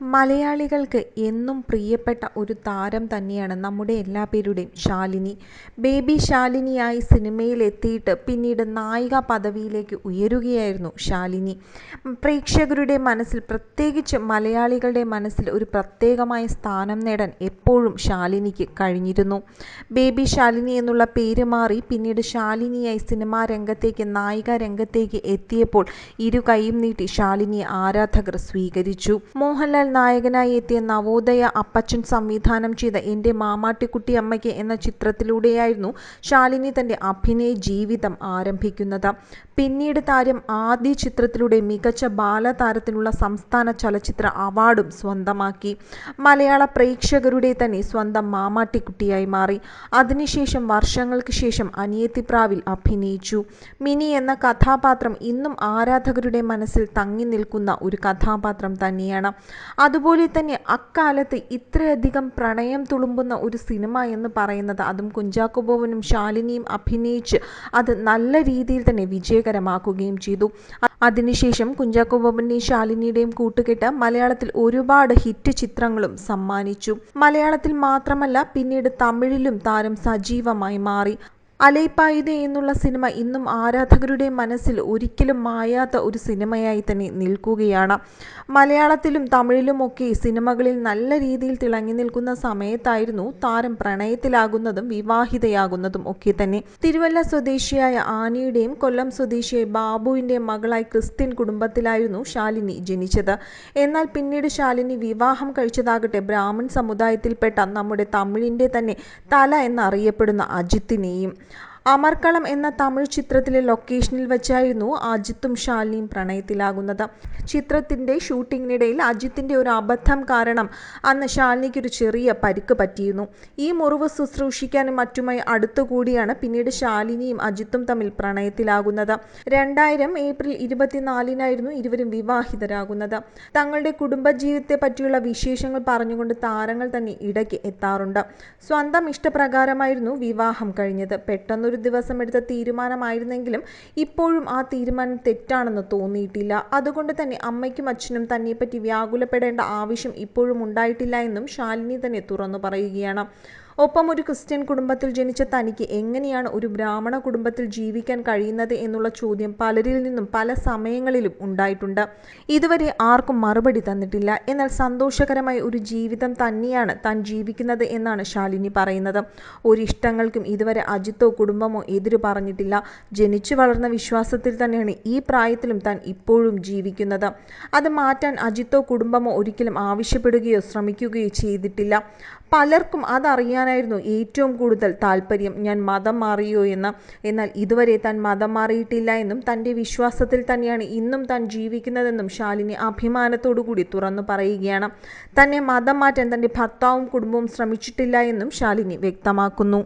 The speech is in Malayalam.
മലയാളികൾക്ക് എന്നും പ്രിയപ്പെട്ട ഒരു താരം തന്നെയാണ് നമ്മുടെ എല്ലാ പേരുടെയും ശാലിനി. ബേബി ശാലിനിയായി സിനിമയിലെത്തിയിട്ട് പിന്നീട് നായിക പദവിയിലേക്ക് ഉയരുകയായിരുന്നു ശാലിനി. പ്രേക്ഷകരുടെ മനസ്സിൽ പ്രത്യേകിച്ച് മലയാളികളുടെ മനസ്സിൽ ഒരു പ്രത്യേകമായ സ്ഥാനം നേടാൻ എപ്പോഴും ശാലിനിക്ക് കഴിഞ്ഞിരുന്നു. ബേബി ശാലിനി എന്നുള്ള പേര് മാറി പിന്നീട് ശാലിനിയായി സിനിമാ രംഗത്തേക്ക് നായിക രംഗത്തേക്ക് എത്തിയപ്പോൾ ഇരു കൈയും നീട്ടി ശാലിനിയെ ആരാധകർ സ്വീകരിച്ചു. മോഹൻലാൽ നായകനായി എത്തിയ നവോദയ അപ്പച്ചൻ സംവിധാനം ചെയ്ത എന്റെ മാമാട്ടിക്കുട്ടിയമ്മയ്ക്ക് എന്ന ചിത്രത്തിലൂടെയായിരുന്നു ശാലിനി തന്റെ അഭിനയ ജീവിതം ആരംഭിക്കുന്നത്. പിന്നീട് താരം ആദ്യ ചിത്രത്തിലൂടെ മികച്ച ബാലതാരത്തിനുള്ള സംസ്ഥാന ചലച്ചിത്ര അവാർഡും സ്വന്തമാക്കി. മലയാള പ്രേക്ഷകരുടെ തന്നെ സ്വന്തം മാമാട്ടിക്കുട്ടിയായി മാറി. അതിനുശേഷം വർഷങ്ങൾക്ക് ശേഷം അനിയത്തിപ്രാവിൽ അഭിനയിച്ചു. മിനി എന്ന കഥാപാത്രം ഇന്നും ആരാധകരുടെ മനസ്സിൽ തങ്ങി നിൽക്കുന്ന ഒരു കഥാപാത്രം തന്നെയാണ്. അതുപോലെ തന്നെ അക്കാലത്ത് ഇത്രയധികം പ്രണയം തുളുമ്പുന്ന ഒരു സിനിമ എന്ന് പറയുന്നത് അതും കുഞ്ചാക്കോ ബോബനും ശാലിനിയും അഭിനയിച്ച് അത് നല്ല രീതിയിൽ തന്നെ വിജയകരമാക്കുകയും ചെയ്തു. അതിനുശേഷം കുഞ്ചാക്കോ ബോബന്റെയും ശാലിനിയുടെയും കൂട്ടുകെട്ട് മലയാളത്തിൽ ഒരുപാട് ഹിറ്റ് ചിത്രങ്ങളും സമ്മാനിച്ചു. മലയാളത്തിൽ മാത്രമല്ല പിന്നീട് തമിഴിലും താരം സജീവമായി മാറി. അലൈപ്പായുധ എന്നുള്ള സിനിമ ഇന്നും ആരാധകരുടെ മനസ്സിൽ ഒരിക്കലും മായാത്ത ഒരു സിനിമയായി തന്നെ നിൽക്കുകയാണ്. മലയാളത്തിലും തമിഴിലുമൊക്കെ സിനിമകളിൽ നല്ല രീതിയിൽ തിളങ്ങി നിൽക്കുന്ന സമയത്തായിരുന്നു താരം പ്രണയത്തിലാകുന്നതും വിവാഹിതയാകുന്നതും ഒക്കെ തന്നെ. തിരുവല്ല സ്വദേശിയായ ആനിയുടെയും കൊല്ലം സ്വദേശിയായ ബാബുവിന്റെ മകളായി ക്രിസ്ത്യൻ കുടുംബത്തിലായിരുന്നു ശാലിനി ജനിച്ചത്. എന്നാൽ പിന്നീട് ശാലിനി വിവാഹം കഴിച്ചതാകട്ടെ ബ്രാഹ്മൺ സമുദായത്തിൽപ്പെട്ട നമ്മുടെ തമിഴിന്റെ തന്നെ തല എന്നറിയപ്പെടുന്ന അജിത്തിനെയും അമർക്കളം എന്ന തമിഴ് ചിത്രത്തിലെ ലൊക്കേഷനിൽ വെച്ചായിരുന്നു അജിത്തും ഷാലിനിയും പ്രണയത്തിലാകുന്നത്. ചിത്രത്തിന്റെ ഷൂട്ടിങ്ങിനിടയിൽ അജിത്തിന്റെ ഒരു അബദ്ധം കാരണം അന്ന് ഷാലിനിക്ക് ഒരു ചെറിയ പരിക്ക് പറ്റിയിരുന്നു. ഈ മുറിവ് ശുശ്രൂഷിക്കാനും മറ്റുമായി അടുത്തുകൂടിയാണ് പിന്നീട് ഷാലിനിയും അജിത്തും തമ്മിൽ പ്രണയത്തിലാകുന്നത്. രണ്ടായിരം ഏപ്രിൽ ഇരുപത്തിനാലിനായിരുന്നു ഇരുവരും വിവാഹിതരാകുന്നത്. തങ്ങളുടെ കുടുംബജീവിതത്തെ പറ്റിയുള്ള വിശേഷങ്ങൾ പറഞ്ഞുകൊണ്ട് താരങ്ങൾ തന്നെ ഇടയ്ക്ക് എത്താറുണ്ട്. സ്വന്തം ഇഷ്ടപ്രകാരമായിരുന്നു വിവാഹം കഴിഞ്ഞത്. പെട്ടെന്നൊരു ഒരു ദിവസം എടുത്ത തീരുമാനമായിരുന്നെങ്കിലും ഇപ്പോഴും ആ തീരുമാനം തെറ്റാണെന്ന് തോന്നിയിട്ടില്ല. അതുകൊണ്ട് തന്നെ അമ്മയ്ക്കും അച്ഛനും തന്നെപ്പറ്റി വ്യാകുലപ്പെടേണ്ട ആവശ്യം ഇപ്പോഴും ഉണ്ടായിട്ടില്ല എന്നും ശാലിനി തന്നെ തുറന്നു പറയുകയാണ്. ഒപ്പം ഒരു ക്രിസ്ത്യൻ കുടുംബത്തിൽ ജനിച്ച തനിക്ക് എങ്ങനെയാണ് ഒരു ബ്രാഹ്മണ കുടുംബത്തിൽ ജീവിക്കാൻ കഴിയുന്നത് എന്നുള്ള ചോദ്യം പലരിൽ നിന്നും പല സമയങ്ങളിലും ഉണ്ടായിട്ടുണ്ട്. ഇതുവരെ ആർക്കും മറുപടി തന്നിട്ടില്ല. എന്നാൽ സന്തോഷകരമായ ഒരു ജീവിതം തന്നെയാണ് താൻ ജീവിക്കുന്നത് എന്നാണ് ശാലിനി പറയുന്നത്. ഒരു ഇഷ്ടങ്ങൾക്കും ഇതുവരെ അജിത്തോ കുടുംബമോ എതിര് പറഞ്ഞിട്ടില്ല. ജനിച്ചു വളർന്ന വിശ്വാസത്തിൽ തന്നെയാണ് ഈ പ്രായത്തിലും താൻ ഇപ്പോഴും ജീവിക്കുന്നത്. അത് മാറ്റാൻ അജിത്തോ കുടുംബമോ ഒരിക്കലും ആവശ്യപ്പെടുകയോ ശ്രമിക്കുകയോ ചെയ്തിട്ടില്ല. പലർക്കും അതറിയാനായിരുന്നു ഏറ്റവും കൂടുതൽ താല്പര്യം. ഞാൻ മതം മാറിയോ എന്ന്. എന്നാൽ ഇതുവരെ താൻ മതം മാറിയിട്ടില്ല എന്നും തന്റെ വിശ്വാസത്തിൽ തന്നെയാണ് ഇന്നും താൻ ജീവിക്കുന്നതെന്നും ശാലിനി അഭിമാനത്തോടു കൂടി തുറന്നു പറയുകയാണ്. തന്നെ മതം മാറ്റാൻ തന്റെ ഭർത്താവും കുടുംബവും ശ്രമിച്ചിട്ടില്ല എന്നും ശാലിനി വ്യക്തമാക്കുന്നു.